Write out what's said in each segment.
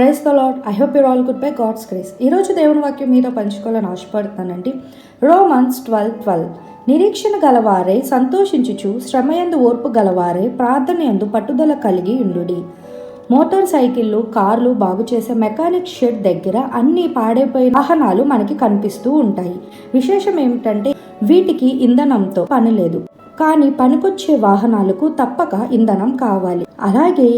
Praise the Lord I hope you're all good by God's grace ఈరోజు దేవుని వాక్యం మీద పంచుకోవాలని ఆశపడుతానండి రోమన్స్ ట్వెల్వ్ ట్వెల్వ్ నిరీక్షణ గలవారే సంతోషించుచు శ్రమయందు ఓర్పు గలవారే ప్రార్థన యందు పట్టుదల కలిగి ఉండుడి. మోటార్ సైకిళ్ళు కార్లు బాగు చేసే మెకానిక్ షెడ్ దగ్గర అన్ని పాడైపోయిన వాహనాలు మనకి కనిపిస్తూ ఉంటాయి. విశేషం ఏమిటంటే వీటికి ఇంధనంతో పని లేదు. కానీ పనికొచ్చే వాహనాలకు తప్పక ఇంధనం కావాలి. అలాగే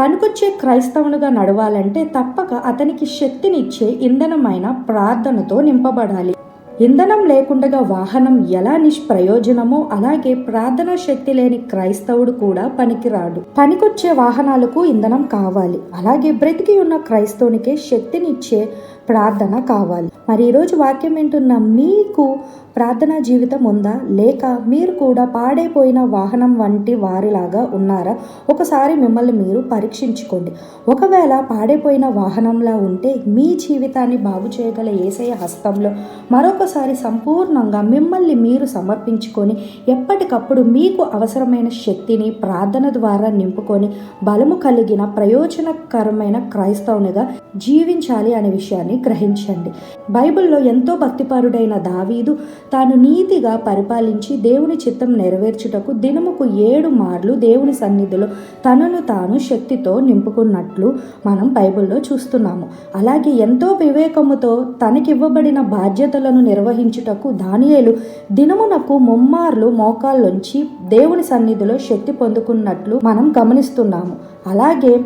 పనికొచ్చే క్రైస్తవునిగా నడవాలంటే తప్పక అతనికి శక్తినిచ్చే ఇంధనమైన ప్రార్థనతో నింపబడాలి. ఇంధనం లేకుండా వాహనం ఎలా నిష్ప్రయోజనమో అలాగే ప్రార్థనా శక్తి లేని క్రైస్తవుడు కూడా పనికిరాడు. పనికొచ్చే వాహనాలకు ఇంధనం కావాలి. అలాగే బ్రతికి ఉన్న క్రైస్తవునికే శక్తినిచ్చే ప్రార్థన కావాలి. మరి ఈరోజు వాక్యం వింటున్న మీకు ప్రార్థనా జీవితం ఉందా? లేక మీరు కూడా పాడైపోయిన వాహనం వంటి వారిలాగా ఉన్నారా? ఒకసారి మిమ్మల్ని మీరు పరీక్షించుకోండి. ఒకవేళ పాడైపోయిన వాహనంలా ఉంటే మీ జీవితాన్ని బాగు చేయగల ఏసయ హస్తంలో మరొకసారి సంపూర్ణంగా మిమ్మల్ని మీరు సమర్పించుకొని ఎప్పటికప్పుడు మీకు అవసరమైన శక్తిని ప్రార్థన ద్వారా నింపుకొని బలము కలిగిన ప్రయోజనకరమైన క్రైస్తవునిగా జీవించాలి అనే విషయాన్ని గ్రహించండి. బైబిల్లో ఎంతో భక్తిపరుడైన దావీదు తాను నీతిగా పరిపాలించి దేవుని చిత్తం నెరవేర్చుటకు దినముకు ఏడు మార్లు దేవుని సన్నిధిలో తనను తాను శక్తితో నింపుకున్నట్లు మనం బైబిల్లో చూస్తున్నాము. అలాగే ఎంతో వివేకముతో తనకివ్వబడిన బాధ్యతలను నిర్వహించుటకు దానియేలు దినమునకు ముమ్మార్లు మోకాల్లోంచి దేవుని సన్నిధిలో శక్తి పొందుకున్నట్లు మనం గమనిస్తున్నాము. అలాగే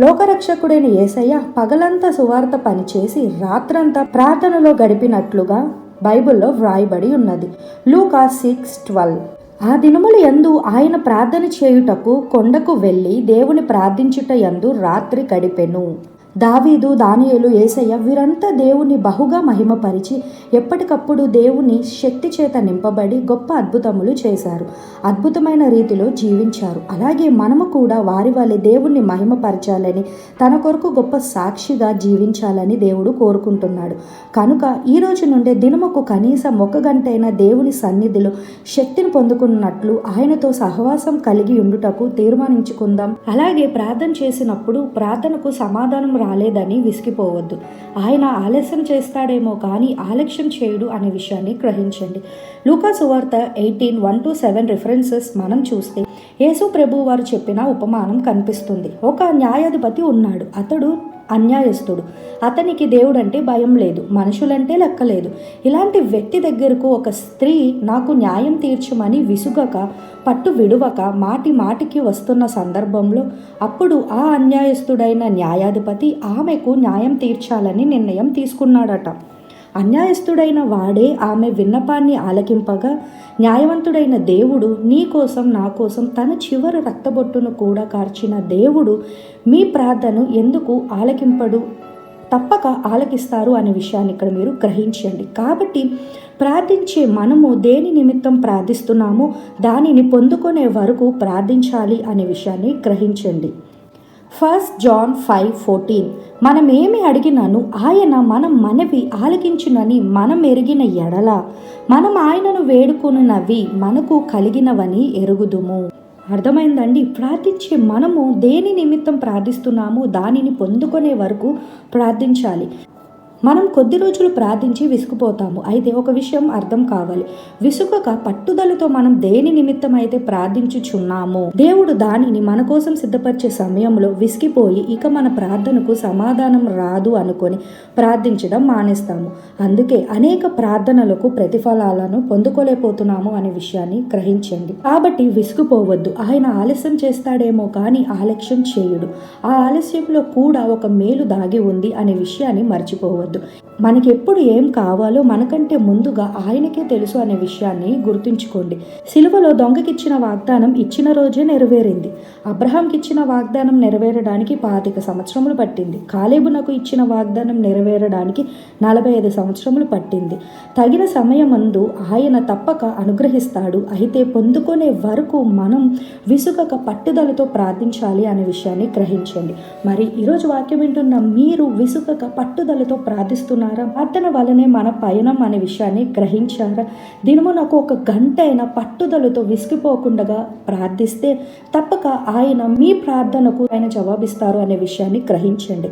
లోకరక్షకుడైన యేసయ్య పగలంతా సువార్త పనిచేసి రాత్రంతా ప్రార్థనలో గడిపినట్లుగా బైబిల్లో వ్రాయబడి ఉన్నది. లూకా సిక్స్ ట్వెల్వ్. ఆ దినములు యందు ఆయన ప్రార్థన చేయుటకు కొండకు వెళ్ళి దేవుని ప్రార్థించుట యందు రాత్రి గడిపెను. దావీదు దానియేలు ఏసయ్య వీరంతా దేవుని బహుగా మహిమపరిచి ఎప్పటికప్పుడు దేవుని శక్తి చేత నింపబడి గొప్ప అద్భుతములు చేశారు. అద్భుతమైన రీతిలో జీవించారు. అలాగే మనము కూడా వారి వల్లే దేవుణ్ణి మహిమపరచాలని తన కొరకు గొప్ప సాక్షిగా జీవించాలని దేవుడు కోరుకుంటున్నాడు. కనుక ఈ రోజు నుండే దినముకు కనీసం ఒక గంటైనా దేవుని సన్నిధిలో శక్తిని పొందుకున్నట్లు ఆయనతో సహవాసం కలిగి ఉండుటకు తీర్మానించుకుందాం. అలాగే ప్రార్థన చేసినప్పుడు ప్రార్థనకు సమాధానం రాలేదని విసిగిపోవద్దు. ఆయన ఆలస్యం చేస్తాడేమో కానీ ఆలస్యం చేయడు అనే విషయాన్ని గ్రహించండి. లూకా సువార్త eighteen one to seven references మనం చూస్తే యేసు ప్రభు వారు చెప్పిన ఉపమానం కనిపిస్తుంది. ఒక న్యాయాధిపతి ఉన్నాడు. అతడు అన్యాయస్తుడు. అతనికి దేవుడంటే భయం లేదు మనుషులంటే లెక్కలేదు ఇలాంటి వ్యక్తి దగ్గరకు ఒక స్త్రీ నాకు న్యాయం తీర్చమని విసుగక పట్టు విడువక మాటి మాటికి వస్తున్న సందర్భంలో అప్పుడు ఆ అన్యాయస్తుడైన న్యాయాధిపతి ఆమెకు న్యాయం తీర్చాలని నిర్ణయం తీసుకున్నాడట. అన్యాయస్తుడైన వాడే ఆమె విన్నపాన్ని ఆలకింపగా న్యాయవంతుడైన దేవుడు నీ కోసం నా కోసం తన చివరి రక్తబొట్టును కూడా కార్చిన దేవుడు మీ ప్రార్థన ఎందుకు ఆలకింపడు? తప్పక ఆలకిస్తారు అనే విషయాన్ని ఇక్కడ మీరు గ్రహించండి. కాబట్టి ప్రార్థించే మనము దేని నిమిత్తం ప్రార్థిస్తున్నామో దానిని పొందుకునే వరకు ప్రార్థించాలి అనే విషయాన్ని గ్రహించండి. ఫస్ట్ జాన్ ఫైవ్ ఫోర్టీన్ మనం ఏమి అడిగినాను? ఆయన మనం మనవి ఆలకించునని మనం ఎరిగిన ఎడల. మనం ఆయనను వేడుకొనున్నవి మనకు కలిగినవని ఎరుగుదుము. అర్థమైందండి? ప్రార్థించే మనము దేని నిమిత్తం ప్రార్థిస్తున్నామో దానిని పొందుకునే వరకు ప్రార్థించాలి. మనం కొద్ది రోజులు ప్రార్థించి విసుకుపోతాము అయితే ఒక విషయం అర్థం కావాలి. విసుగక పట్టుదలతో మనం దేని నిమిత్తం అయితే ప్రార్థించుచున్నామో దేవుడు దానిని మన కోసం సిద్ధపరిచే సమయంలో విసిగిపోయి ఇక మన ప్రార్థనకు సమాధానం రాదు అనుకొని ప్రార్థించడం మానేస్తాము. అందుకే అనేక ప్రార్థనలకు ప్రతిఫలాలను పొందుకోలేకపోతున్నాము అనే విషయాన్ని గ్రహించండి. కాబట్టి విసుగుపోవద్దు. ఆయన ఆలస్యం చేస్తాడేమో కానీ ఆలస్యం చేయుడు. ఆ ఆలస్యంలో కూడా ఒక మేలు దాగి ఉంది అనే విషయాన్ని మర్చిపోవద్దు. మనకి మనకెప్పుడు ఏం కావాలో మనకంటే ముందుగా ఆయనకే తెలుసు అనే విషయాన్ని గుర్తుంచుకోండి. సిలువలో దొంగకిచ్చిన వాగ్దానం ఇచ్చిన రోజే నెరవేరింది. అబ్రహాంకి ఇచ్చిన వాగ్దానం నెరవేరడానికి పాతిక సంవత్సరములు పట్టింది. కాలేబునకు ఇచ్చిన వాగ్దానం నెరవేరడానికి నలభై ఐదు సంవత్సరములు పట్టింది. తగిన సమయమందు ఆయన తప్పక అనుగ్రహిస్తాడు. అయితే పొందుకునే వరకు మనం విసుగక పట్టుదలతో ప్రార్థించాలి అనే విషయాన్ని గ్రహించండి. మరి ఈరోజు వాక్యం వింటున్న మీరు విసుగక పట్టుదలతో ప్రార్థిస్తున్నారా? ప్రార్థన వలనే మన పయనం అనే విషయాన్ని గ్రహించారా దినము నాకు ఒక గంట అయినా పట్టుదలతో విసిగిపోకుండా ప్రార్థిస్తే తప్పక ఆయన మీ ప్రార్థనకు ఆయన జవాబిస్తారు అనే విషయాన్ని గ్రహించండి.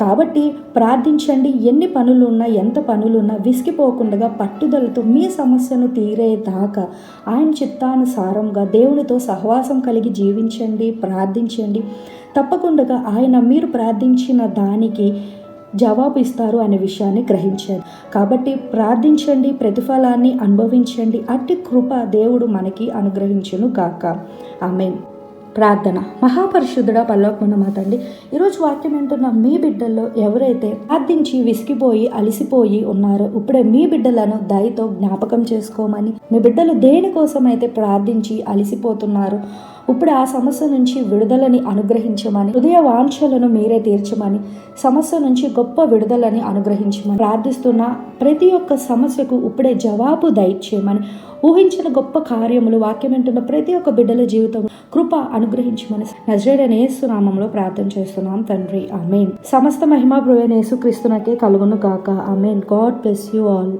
కాబట్టి ప్రార్థించండి. ఎన్ని పనులు ఉన్నా ఎంత పనులు ఉన్నా విసిగిపోకుండా పట్టుదలతో మీ సమస్యను తీరేదాకా ఆయన చిత్తానుసారంగా దేవునితో సహవాసం కలిగి జీవించండి ప్రార్థించండి. తప్పకుండా ఆయన మీరు ప్రార్థించిన దానికి జవాబు ఇస్తారు అనే విషయాన్ని గ్రహించారు. కాబట్టి ప్రార్థించండి ప్రతిఫలాన్ని అనుభవించండి అట్టి కృప దేవుడు మనకి అనుగ్రహించును గాక. ఆమె ప్రార్థన. మహాపరిశుద్ధుడ పల్లోకమున్న మాతండి ఈరోజు వాక్యం వింటున్న మీ బిడ్డల్లో ఎవరైతే ప్రార్థించి విసిగిపోయి అలసిపోయి ఉన్నారో ఇప్పుడే మీ బిడ్డలను దయతో జ్ఞాపకం చేసుకోమని మీ బిడ్డలు దేనికోసం అయితే ప్రార్థించి అలసిపోతున్నారు ఇప్పుడు ఆ సమస్య నుంచి విడుదలని అనుగ్రహించమని హృదయ వాంఛలను మీరే తీర్చమని సమస్య నుంచి గొప్ప విడుదలని అనుగ్రహించమని ప్రార్థిస్తున్న ప్రతి ఒక్క సమస్యకు ఇప్పుడే జవాబు దయచేయమని ఊహించిన గొప్ప కార్యములు వాక్యం వింటున్న ప్రతి ఒక్క బిడ్డల జీవితం కృప అనుగ్రహించమని నజరేడని యేసునామంలో ప్రార్థన చేస్తున్నాం తండ్రి. ఆమెన్. సమస్త మహిమా ప్రియనేసు క్రీస్తునకే కలుగును గాక. Amen God bless you all.